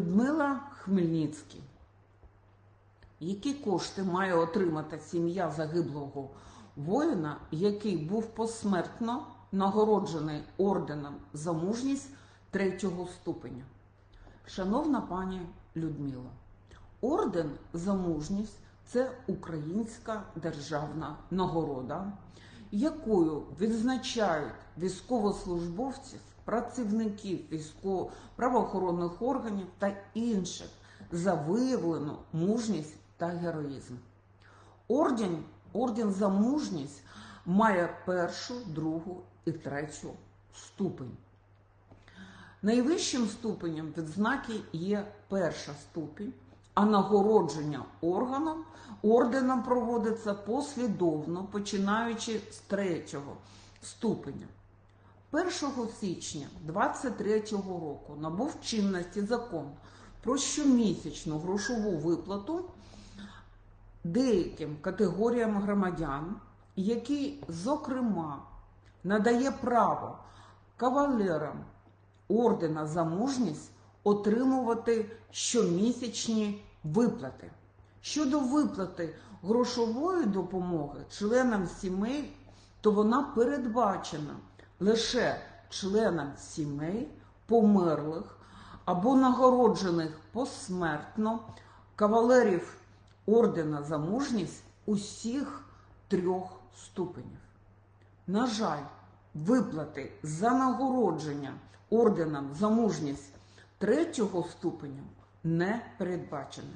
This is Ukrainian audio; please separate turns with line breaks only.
Людмила Хмельницький. Які кошти має отримати сім'я загиблого воїна, який був посмертно нагороджений орденом за мужність третього ступеня? Шановна пані Людмила, орден за мужність це українська державна нагорода, якою відзначають військовослужбовців, працівників військово правоохоронних органів та інших за виявлену мужність та героїзм. Орден, орден за мужність має першу, другу і третю ступень. Найвищим ступенем відзнаки є перша ступінь, а нагородження органом орденом проводиться послідовно, починаючи з третього ступеня. 1 січня 23 року набув чинності закон про щомісячну грошову виплату деяким категоріям громадян, який, зокрема, надає право кавалерам ордена за мужність отримувати щомісячні виплати. Щодо виплати грошової допомоги членам сімей, то вона передбачена лише членам сімей померлих або нагороджених посмертно кавалерів ордена за мужність усіх трьох ступенів. На жаль, виплати за нагородження орденом за мужність третього ступеня не передбачені.